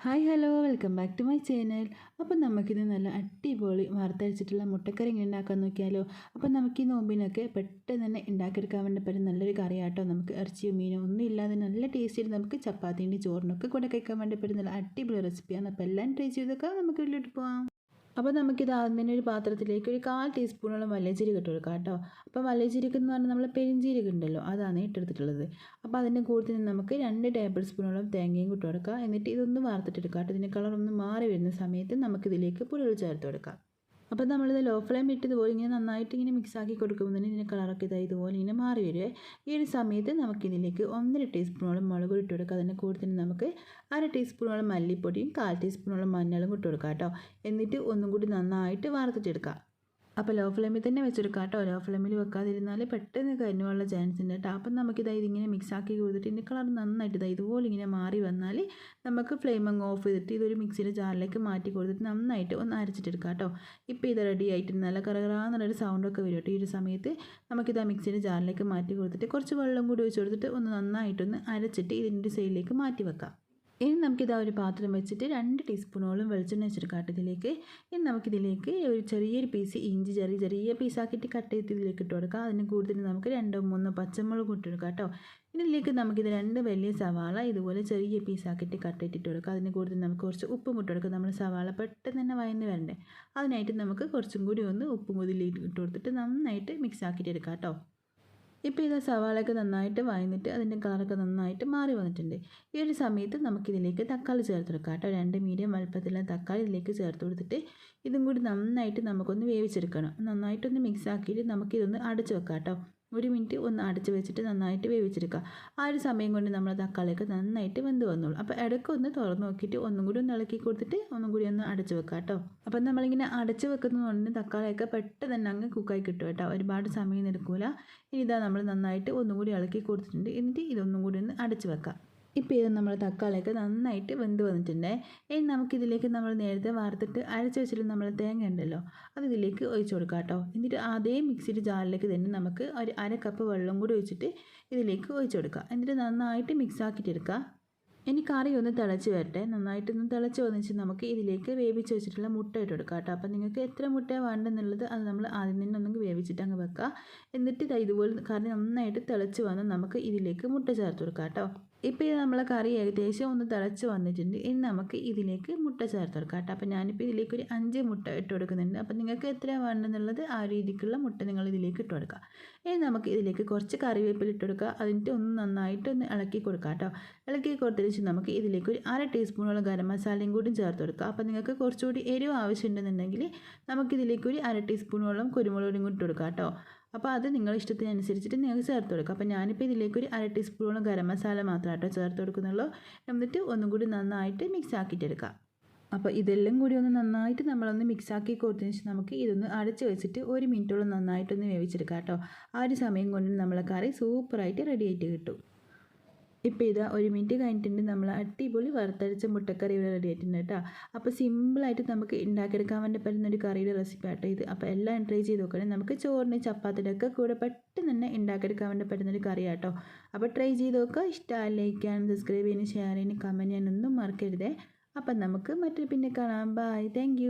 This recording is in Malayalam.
Hi hello welcome back to my channel. അപ്പം നമുക്കിത് നല്ല അടിപൊളി വറുത്തരച്ചിട്ടുള്ള മുട്ടക്കറി ഇങ്ങനെ ഉണ്ടാക്കാൻ നോക്കിയാലോ? അപ്പം നമുക്ക് ഈ നോമ്പിനൊക്കെ പെട്ടെന്ന് തന്നെ ഉണ്ടാക്കിയെടുക്കാൻ വേണ്ടി പറ്റും നല്ലൊരു കറിയാട്ടോ. നമുക്ക് ഇറച്ചിയും മീനോ ഒന്നും ഇല്ലാതെ നല്ല ടേസ്റ്റിൽ നമുക്ക് ചപ്പാത്തിന്റെ ചോറിനൊക്കെ കൂടെ കഴിക്കാൻ വേണ്ടി പറ്റും നല്ല അടിപൊളി റെസിപ്പിയാണ് അപ്പോൾ എല്ലാം ട്രൈ ചെയ്തൊക്കെ നമുക്ക് വീട്ടിലോട്ട് പോകാം അപ്പോൾ നമുക്കിത് ആദ്യം തന്നെ ഒരു പാത്രത്തിലേക്ക് ഒരു കാൽ ടീസ്പൂണോളം വല്ലജീരകം ഇട്ട് കൊടുക്കാം കേട്ടോ. അപ്പോൾ വല്ലജീരകം എന്ന് പറഞ്ഞാൽ നമ്മൾ പെരിഞ്ചീരകം ഉണ്ടല്ലോ അതാണ് ഇട്ടെടുത്തിട്ടുള്ളത്. അപ്പോൾ അതിന്റെ കൂടുതൽ നമുക്ക് രണ്ട് ടേബിൾ സ്പൂണോളം തേങ്ങയും ഇട്ട് കൊടുക്കാം. എന്നിട്ട് ഇതൊന്ന് വാർത്തിട്ടെടുക്കാം കേട്ടോ. ഇതിന്റെ കളർ ഒന്ന് മാറി വരുന്ന സമയത്ത് നമുക്കിതിലേക്ക് പുളികൾ ചേർത്ത് കൊടുക്കാം. അപ്പോൾ നമ്മളിത് ലോ ഫ്ലെയിം ഇട്ട് ഇതുപോലെ ഇങ്ങനെ നന്നായിട്ട് ഇങ്ങനെ മിക്സ് ആക്കി കൊടുക്കുമ്പോൾ തന്നെ ഇതിന്റെ കളറൊക്കെ ഇതായി ഇതുപോലെ ഇങ്ങനെ മാറി വരുവേ ഈ ഒരു സമയത്ത് നമുക്കിതിലേക്ക് ഒന്നര ടീസ്പൂണോളം മുളക് ഇട്ട് കൊടുക്കുക. അതിന്റെ കൂടെ തന്നെ നമുക്ക് അര ടീസ്പൂണോളം മല്ലിപ്പൊടിയും കാൽ ടീസ്പൂണോളം മഞ്ഞളും ഇട്ട് കൊടുക്കുക കേട്ടോ. എന്നിട്ട് ഒന്നും കൂടി നന്നായിട്ട് വാർത്തിട്ടെടുക്കാം അപ്പോൾ ലോ ഫ്ലെയിമിൽ തന്നെ വെച്ചൊരു കേട്ടോ. ലോ ഫ്ലെയിമിൽ വെക്കാതിരുന്നാൽ പെട്ടെന്ന് കരിഞ്ഞുള്ള ചാൻസ് ഉണ്ട് കേട്ടോ. അപ്പം നമുക്കിത് ഇതിങ്ങനെ മിക്സ് ആക്കി കൊടുത്തിട്ട് ഇതിന്റെ കളർ നന്നായിട്ട് ഇതാ ഇതുപോലെ ഇങ്ങനെ മാറി വന്നാൽ നമുക്ക് ഫ്ലെയിം അങ്ങ് ഓഫ് ചെയ്തിട്ട് ഇതൊരു മിക്സിയുടെ ജാറിലേക്ക് മാറ്റി കൊടുത്തിട്ട് നന്നായിട്ട് ഒന്ന് അരച്ചിട്ടെടുക്കാം കേട്ടോ. ഇപ്പോൾ ഇത് റെഡി ആയിട്ട് നല്ല കറകറാന്നുള്ളൊരു സൗണ്ടൊക്കെ വരും കേട്ടോ ഈ ഒരു സമയത്ത്. നമുക്കിത് ആ മിക്സിയുടെ ജാറിലേക്ക് മാറ്റി കൊടുത്തിട്ട് കുറച്ച് വെള്ളം കൂടി ഒഴിച്ച് കൊടുത്തിട്ട് ഒന്ന് നന്നായിട്ടൊന്ന് അരച്ചിട്ട് ഇതിന്റെ സൈഡിലേക്ക് മാറ്റി വെക്കാം. ഇനി നമുക്കിതാ ഒരു പാത്രം വെച്ചിട്ട് രണ്ട് ടീസ്പൂണോളം വെളിച്ചെണ്ണ വെച്ചെടുക്കാം ഇതിലേക്ക് ഇനി നമുക്കിതിലേക്ക് ഒരു ചെറിയൊരു പീസ് ഇഞ്ചി ചെറിയ ചെറിയ പീസാക്കിയിട്ട് കട്ട് ചെയ്ത് ഇതിലേക്ക് ഇട്ട് കൊടുക്കാം. അതിന് കൂടുതൽ നമുക്ക് രണ്ടോ മൂന്നോ പച്ചമുളക് ഇട്ട് കൊടുക്കാം കേട്ടോ. ഇതിലേക്ക് നമുക്കിത് രണ്ട് വലിയ സവാള ഇതുപോലെ ചെറിയ പീസാക്കിയിട്ട് കട്ട് ചെയ്തിട്ട് കൊടുക്കാം. അതിന് കൂടുതൽ നമുക്ക് കുറച്ച് ഉപ്പും ഇട്ട് കൊടുക്കാം. നമ്മൾ സവാള പെട്ടെന്ന് തന്നെ വയന്ന് വരണ്ടേ. അതിനായിട്ട് നമുക്ക് കുറച്ചും കൂടി ഒന്ന് ഉപ്പും കൂടി ഇട്ട് കൊടുത്തിട്ട് നന്നായിട്ട് മിക്സ് ആക്കിയിട്ട് എടുക്കാം കേട്ടോ. ഇപ്പോൾ ഇത് സവാളയൊക്കെ നന്നായിട്ട് വഴന്നിട്ട് അതിന്റെ കളറൊക്കെ നന്നായിട്ട് മാറി വന്നിട്ടുണ്ട്. ഈ ഒരു സമയത്ത് നമുക്കിതിലേക്ക് തക്കാളി ചേർത്ത് കൊടുക്കാം കേട്ടോ. രണ്ട് മീഡിയം വലുപ്പത്തിലുള്ള തക്കാളി ഇതിലേക്ക് ചേർത്ത് കൊടുത്തിട്ട് ഇതും കൂടി നന്നായിട്ട് നമുക്കൊന്ന് വേവിച്ചെടുക്കണം. നന്നായിട്ടൊന്ന് മിക്സ് ആക്കിയിട്ട് നമുക്കിതൊന്ന് അടച്ച് വെക്കാം കേട്ടോ. ഒരു മിനിറ്റ് ഒന്ന് അടച്ച് വെച്ചിട്ട് നന്നായിട്ട് വേവിച്ചെടുക്കുക. ആ ഒരു സമയം കൊണ്ട് നമ്മൾ തക്കാളിയൊക്കെ നന്നായിട്ട് വെന്ത് വന്നോളൂ. അപ്പോൾ ഇടയ്ക്ക് ഒന്ന് തുറന്ന് നോക്കിയിട്ട് ഒന്നും കൂടി ഒന്ന് ഇളക്കി കൊടുത്തിട്ട് ഒന്നും കൂടി ഒന്ന് അടച്ച് വെക്കുക കേട്ടോ. അപ്പം നമ്മളിങ്ങനെ അടച്ച് വെക്കുന്നതുകൊണ്ട് തക്കാളിയൊക്കെ പെട്ടെന്ന് തന്നെ അങ്ങ് കുക്കായി കിട്ടും കേട്ടോ. ഒരുപാട് സമയം എടുക്കില്ല ഇനി ഇതാ നമ്മൾ നന്നായിട്ട് ഒന്നും കൂടി ഇളക്കി കൊടുത്തിട്ടുണ്ട്. എന്നിട്ട് ഇതൊന്നും കൂടി ഒന്ന് അടച്ച് വെക്കാം ഇപ്പോൾ ഇത് നമ്മൾ തക്കാളിയൊക്കെ നന്നായിട്ട് വെന്ത് വന്നിട്ടുണ്ട്. ഇനി നമുക്കിതിലേക്ക് നമ്മൾ നേരത്തെ വാർത്തിട്ട് അരച്ച് വെച്ചിട്ട് നമ്മൾ തേങ്ങ ഉണ്ടല്ലോ അത് ഇതിലേക്ക് ഒഴിച്ചു കൊടുക്കാം കേട്ടോ. എന്നിട്ട് അതേ മിക്സിയുടെ ജാറിലേക്ക് തന്നെ നമുക്ക് ഒരു അര കപ്പ് വെള്ളം കൂടി ഒഴിച്ചിട്ട് ഇതിലേക്ക് ഒഴിച്ചു കൊടുക്കുക എന്നിട്ട് നന്നായിട്ട് മിക്സ് ആക്കിയിട്ട് എടുക്കുക ഇനി കറി ഒന്ന് തിളച്ച് വരട്ടെ. നന്നായിട്ടൊന്ന് തിളച്ച് വന്നിച്ച് നമുക്ക് ഇതിലേക്ക് വേവിച്ച് വെച്ചിട്ടുള്ള മുട്ട ഇട്ട് കൊടുക്കാം കേട്ടോ. അപ്പം നിങ്ങൾക്ക് എത്ര മുട്ട വേണ്ടെന്നുള്ളത് അത് നമ്മൾ ആദ്യം തന്നെ ഒന്നെങ്കിൽ വേവിച്ചിട്ട് അങ്ങ് വെക്കുക എന്നിട്ട് ഇതുപോലെ കറി നന്നായിട്ട് തിളച്ച് വന്ന് നമുക്ക് ഇതിലേക്ക് മുട്ട ചേർത്ത് കൊടുക്കാം കേട്ടോ. ഇപ്പോൾ ഇത് നമ്മളെ കറി ഏകദേശം ഒന്ന് തിളച്ച് വന്നിട്ടുണ്ട്. ഇനി നമുക്ക് ഇതിലേക്ക് മുട്ട ചേർത്ത് കൊടുക്കാം കേട്ടോ. അപ്പോൾ ഞാനിപ്പോൾ ഇതിലേക്ക് ഒരു അഞ്ച് മുട്ട ഇട്ട് കൊടുക്കുന്നുണ്ട്. അപ്പോൾ നിങ്ങൾക്ക് എത്ര വേണമെന്നുള്ളത് ആ രീതിക്കുള്ള മുട്ട നിങ്ങൾ ഇതിലേക്ക് ഇട്ട് കൊടുക്കുക ഇനി നമുക്ക് ഇതിലേക്ക് കുറച്ച് കറിവേപ്പില ഇട്ട് കൊടുക്കുക അതിന്റെ ഒന്ന് നന്നായിട്ട് ഒന്ന് ഇളക്കി കൊടുക്കുക കേട്ടോ. ഇളക്കി കൊടുത്തതിന് ശേഷം നമുക്ക് ഇതിലേക്ക് ഒരു അര ടീസ്പൂണോളം ഗരം മസാലയും കൂടി ചേർത്ത് കൊടുക്കുക അപ്പോൾ നിങ്ങൾക്ക് കുറച്ചുകൂടി എരിവ് ആവശ്യമുണ്ടെന്നുണ്ടെങ്കിൽ നമുക്കിതിലേക്ക് ഒരു അര ടീസ്പൂണോളം കുരുമുളകും കൂടി ഇട്ട് കൊടുക്കുക കേട്ടോ. അപ്പോൾ അത് നിങ്ങളുടെ ഇഷ്ടത്തിനനുസരിച്ചിട്ട് നിങ്ങൾക്ക് ചേർത്ത് കൊടുക്കുക അപ്പോൾ ഞാനിപ്പോൾ ഇതിലേക്ക് ഒരു അര ടീസ്പൂണോളം ഗരം മസാല മാത്രമായിട്ടോ ചേർത്ത് കൊടുക്കുന്നുള്ളൂ. എന്നിട്ട് ഒന്നും കൂടി നന്നായിട്ട് മിക്സ് ആക്കിയിട്ടെടുക്കാം. അപ്പോൾ ഇതെല്ലാം കൂടി ഒന്ന് നന്നായിട്ട് നമ്മളൊന്ന് മിക്സ് ആക്കി കൊടുത്തതിന് ശേഷം നമുക്ക് ഇതൊന്ന് അടച്ച് വെച്ചിട്ട് ഒരു മിനിറ്റോളം നന്നായിട്ടൊന്ന് വേവിച്ചെടുക്കാം കേട്ടോ. ആ ഒരു സമയം കൊണ്ട് നമ്മളെ കറി സൂപ്പറായിട്ട് റെഡി ആയിട്ട് കിട്ടും. ഇപ്പോൾ ഇത് ഒരു മിനിറ്റ് കഴിഞ്ഞിട്ടുണ്ട്. നമ്മൾ അടിപൊളി വറുത്തരച്ച മുട്ടക്കറി ഇവിടെ റെഡി ആയിട്ടുണ്ട് കേട്ടോ. അപ്പോൾ സിമ്പിളായിട്ട് നമുക്ക് ഉണ്ടാക്കിയെടുക്കാൻ വേണ്ടി പറ്റുന്ന ഒരു കറിയുടെ റെസിപ്പി ആട്ടോ ഇത്. അപ്പോൾ എല്ലാം ട്രൈ ചെയ്ത് നോക്കണേ. നമുക്ക് ചോറിന് ചപ്പാത്തിന്റെ കൂടെ പെട്ടെന്ന് തന്നെ ഉണ്ടാക്കിയെടുക്കാൻ വേണ്ടി പറ്റുന്ന ഒരു കറി ആട്ടോ അപ്പോൾ ട്രൈ ചെയ്ത് നോക്കുക. ഇഷ്ടമായി ലൈക്ക് ചെയ്യാനും സബ്സ്ക്രൈബ് ചെയ്യാനും ഷെയർ ചെയ്യാനും കമന്റ് ചെയ്യാനൊന്നും മറക്കരുതേ. അപ്പം നമുക്ക് മറ്റൊരു പിന്നെ കാണാം. Bye thank